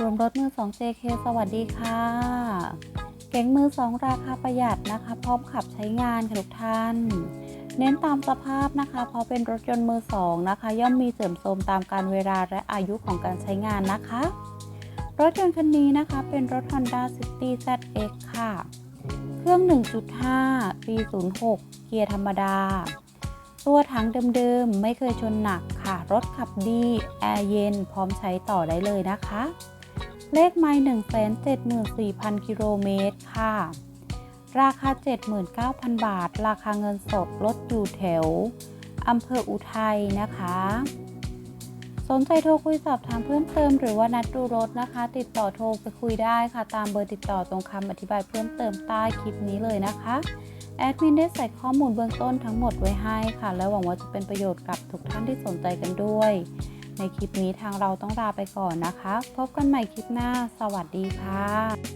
รวมรถมือ2 JK สวัสดีค่ะ เก๋งมือ2ราคาประหยัดนะคะ พร้อมขับใช้งานค่ะทุกท่าน เน้นตามสภาพนะคะ เพราะเป็นรถยนต์มือ2นะคะ ย่อมมีเสื่อมโทรมตามการเวลาและอายุของการใช้งานนะคะ รถยนต์คันนี้นะคะเป็นรถ Honda City ZX ค่ะ เครื่อง 1.5 ปี 06 เกียร์ธรรมดา ตัวถังเดิมๆ ไม่เคยชนหนักค่ะ รถขับดี แอร์เย็น พร้อมใช้ต่อได้เลยนะคะ เลขไมล์174,000 กิโลเมตรค่ะ ราคา 79,000 บาท ราคาเงินสดรถอยู่แถวอำเภออุทัยนะคะ สนใจโทรคุยสอบถามเพิ่มเติมหรือว่านัดดูรถนะคะ ติดต่อโทรไปคุยได้ค่ะ ตามเบอร์ติดต่อตรงคำอธิบายเพิ่มเติมใต้คลิปนี้เลยนะคะ แอดมินได้ใส่ข้อมูลเบื้องต้นทั้งหมดไว้ให้ค่ะ และหวังว่าจะเป็นประโยชน์กับทุกท่านที่สนใจกันด้วย ในคลิปนี้ทางเราต้องลาไปก่อนนะคะ พบกันใหม่คลิปหน้า สวัสดีค่ะ